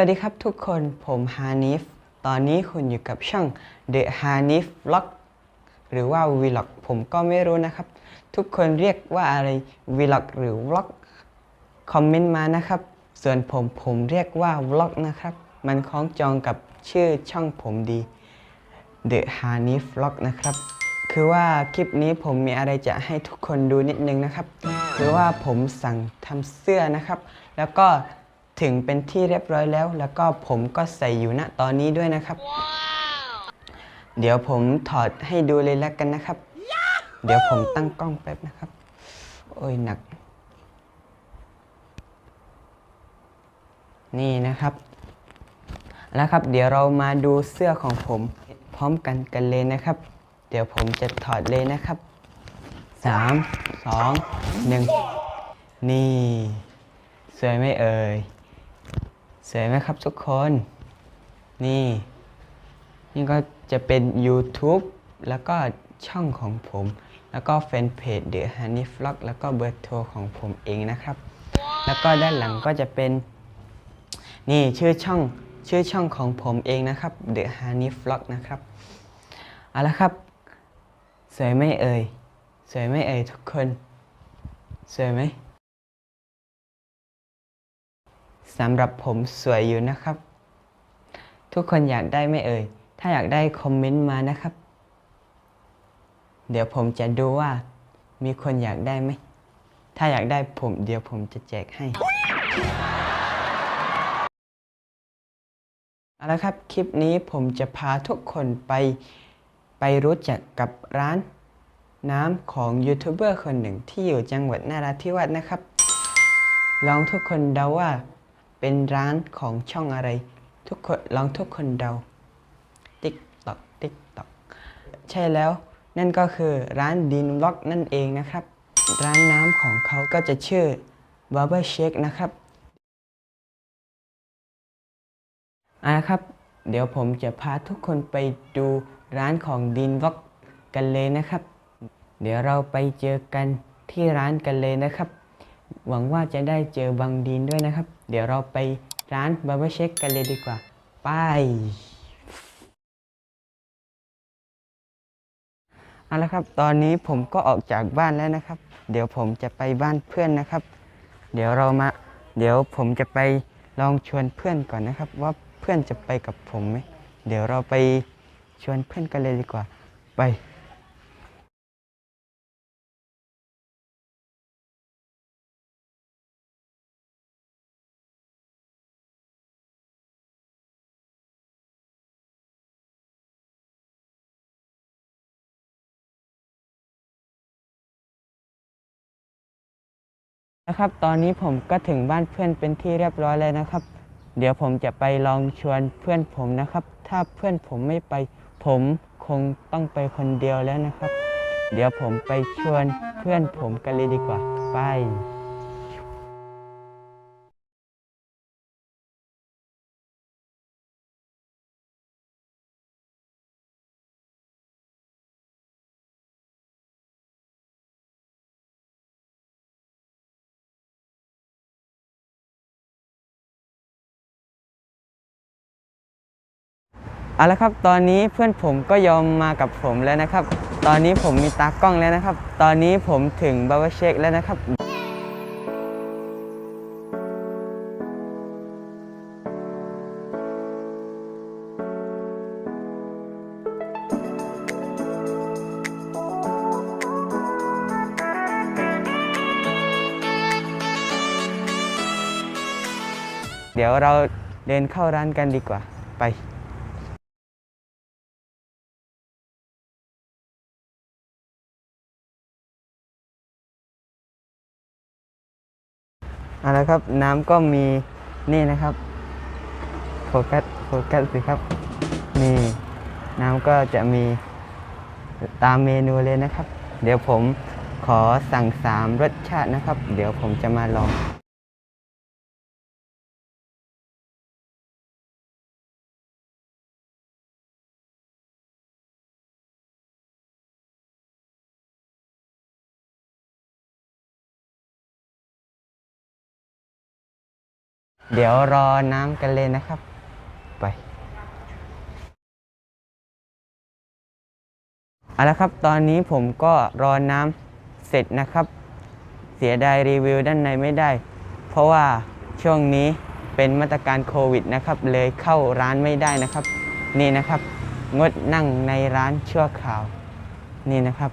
วัสดีครับทุกคนผมฮานิฟ ตอนนี้คุณอยู่กับช่อง The Hanif Vlog หรือว่า Vlog ผมก็ไม่รู้นะครับ ทุกคนเรียกว่าอะไร Vlog หรือ Vlog คอมเมนต์มานะครับ ส่วนผมผมเรียกว่า Vlog นะครับ มันคล้องจองกับชื่อช่องผมดี The Hanif Vlog นะครับ คือว่าคลิปนี้ผมมีอะไรจะให้ทุกคนดูนิดนึงนะครับ คือว่าผมสั่งทำเสื้อนะครับ แล้วก็ ถึงเป็นที่เรียบร้อยแล้ว แล้วก็ผมก็ใส่อยู่ณตอนนี้ด้วยนะครับ เดี๋ยวผมถอดให้ดูเลยแล้วกันนะครับ เดี๋ยวผมตั้งกล้องแป๊บนะครับ โอ้ยหนัก นี่นะครับ แล้วครับ เดี๋ยวเรามาดูเสื้อของผมพร้อมกันกันเลยนะครับ เดี๋ยวผมจะถอดเลยนะครับสามสองหนึ่งนี่ สวยไหมเอ่ย สวยไหมครับทุกคน นี่ นี่ก็จะเป็น YouTube แล้วก็ช่องของผม แล้วก็แฟนเพจ The Honey Vlog แล้วก็เบอร์โทรของผมเองนะครับ แล้วก็ด้านหลังก็จะเป็น นี่ชื่อช่องชื่อช่องของผมเองนะครับ The Honey Vlog นะครับ เอาละครับ สวยไหมเอ่ย สวยไหมเอ่ยทุกคน สวยไหม สำหรับผมสวยอยู่นะครับ ทุกคนอยากได้ไหมเอ่ย ถ้าอยากได้คอมเมนต์มานะครับ เดี๋ยวผมจะดูว่า มีคนอยากได้ไหม ถ้าอยากได้ผมเดี๋ยวผมจะแจกให้เอาละครับ คลิปนี้ผมจะพาทุกคนไปไปรู้จักกับร้านน้ำของยูทูบเบอร์คนหนึ่งที่อยู่จังหวัดนราธิวาสนะครับ ลองทุกคนเดาว่า เป็นร้านของช่องอะไร ทุกคนลองทุกคนเดาติ๊กตอกติ๊กตอกใช่แล้ว นั่นก็คือร้านดินล็อกนั่นเองนะครับ ร้านน้ำของเขาก็จะชื่อ Barber Shake นะครับเอาละครับ เดี๋ยวผมจะพาทุกคนไปดูร้านของดินวอกกันเลยนะครับ เดี๋ยวเราไปเจอกันที่ร้านกันเลยนะครับ หวังว่าจะได้เจอบางดินด้วยนะครับ เดี๋ยวเราไปร้านบาร์เบอร์เช็คกันเลยดีกว่า ไป เอาละครับ ตอนนี้ผมก็ออกจากบ้านแล้วนะครับ เดี๋ยวผมจะไปบ้านเพื่อนนะครับ เดี๋ยวเรามา เดี๋ยวผมจะไปลองชวนเพื่อนก่อนนะครับ ว่าเพื่อนจะไปกับผมไหม เดี๋ยวเราไปชวนเพื่อนกันเลยดีกว่า ไป นะครับ ตอนนี้ผมก็ถึงบ้านเพื่อนเป็นที่เรียบร้อยแล้วนะครับ เดี๋ยวผมจะไปลองชวนเพื่อนผมนะครับ ถ้าเพื่อนผมไม่ไป ผมคงต้องไปคนเดียวแล้วนะครับ เดี๋ยวผมไปชวนเพื่อนผมกันเลยดีกว่า ไป เอาละครับ ตอนนี้เพื่อนผมก็ยอมมากับผมแล้วนะครับ ตอนนี้ผมมีตากล้องแล้วนะครับ ตอนนี้ผมถึงบาร์เบอร์เช็คแล้วนะครับเดี๋ยวเราเดินเข้าร้านกันดีกว่าไป เอาละครับน้ำก็มีนี่นะครับโฟกัสโฟกัสสิครับนี่น้ำก็จะมีตามเมนูเลยนะครับ เดี๋ยวผมขอสั่งสามรสชาตินะครับ เดี๋ยวผมจะมาลอง เดี๋ยวรอน้ำกันเลยนะครับ ไปเอาละครับ ตอนนี้ผมก็รอน้ำเสร็จนะครับ เสียดายรีวิวด้านในไม่ได้ เพราะว่าช่วงนี้เป็นมาตรการโควิดนะครับ เลยเข้าร้านไม่ได้นะครับ นี่นะครับ งดนั่งในร้านชั่วคราว นี่นะครับ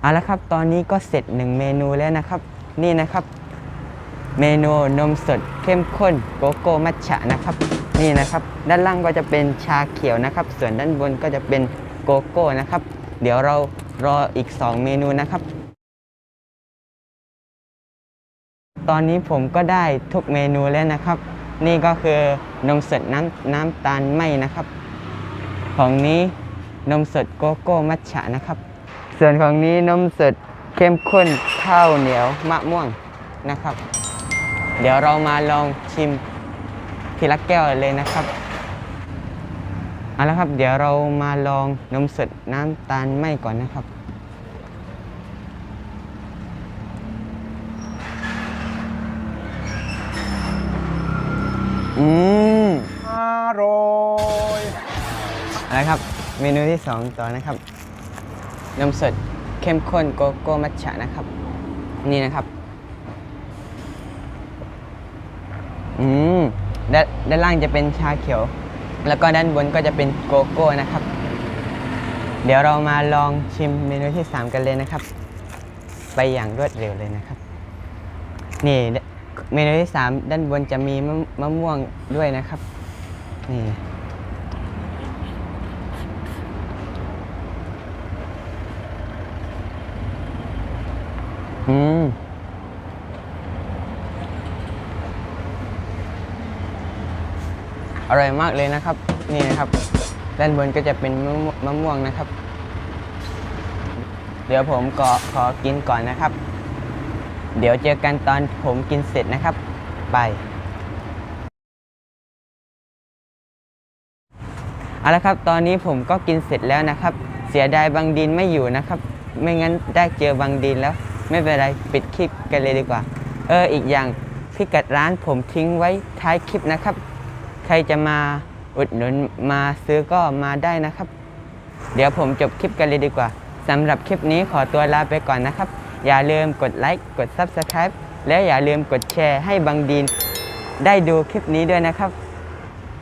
เอาละครับ ตอนนี้ก็เสร็จหนึ่งเมนูแล้วนะครับ นี่นะครับ เมนูนมสดเข้มข้นโกโก้มัทฉะนะครับ นี่นะครับ ด้านล่างก็จะเป็นชาเขียวนะครับ ส่วนด้านบนก็จะเป็นโกโก้นะครับ เดี๋ยวเรารออีก 2 เมนูนะครับ ตอนนี้ผมก็ได้ทุกเมนูแล้วนะครับ นี่ก็คือนมสดน้ำน้ำตาลไหมนะครับ ของนี้นมสดโกโก้มัทฉะนะครับ ส่วนของนี้นมสดเข้มข้นข้าวเหนียวมะม่วงนะครับ เดี๋ยวเรามาลองชิมทีละแก้วเลยนะครับเอาละครับ เดี๋ยวเรามาลองนมสดน้ำตาลไหมก่อนนะครับ อืมอร่อยอะไรครับ เมนูที่ 2 ต่อนะครับนมสดเข้มข้นโกโก้มัทฉะนะครับ นี่นะครับ อืมด้านด้านล่างจะเป็นชาเขียว แล้วก็ด้านบนก็จะเป็นโกโก้นะครับ เดี๋ยวเรามาลองชิมเมนูที่ 3 กันเลยนะครับ ไปอย่างรวดเร็วเลยนะครับ นี่เมนูที่ 3 ด้านบนจะมีมะมะม่วงด้วยนะครับ นี่อืม อร่อยมากเลยนะครับ นี่นะครับ ด้านบนก็จะเป็นมะม่วงนะครับ เดี๋ยวผมก็ขอกินก่อนนะครับ เดี๋ยวเจอกันตอนผมกินเสร็จนะครับไปเอาละครับ ตอนนี้ผมก็กินเสร็จแล้วนะครับ เสียดายบางดินไม่อยู่นะครับ ไม่งั้นได้เจอบางดินแล้ว ไม่เป็นไรปิดคลิปกันเลยดีกว่า เอออีกอย่างพิกัดร้านผมทิ้งไว้ท้ายคลิปนะครับ ใครจะมาอุดหนุนมาซื้อก็มาได้นะครับ เดี๋ยวผมจบคลิปกันเลยดีกว่าสำหรับคลิปนี้ขอตัวลาไปก่อนนะครับ อย่าลืมกดไลค์กด Subscribe และอย่าลืมกดแชร์ให้บังดีนได้ดูคลิปนี้ด้วยนะครับ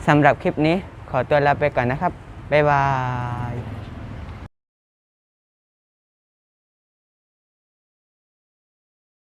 สำหรับคลิปนี้ขอตัวลาไปก่อนนะครับ บ๊ายบาย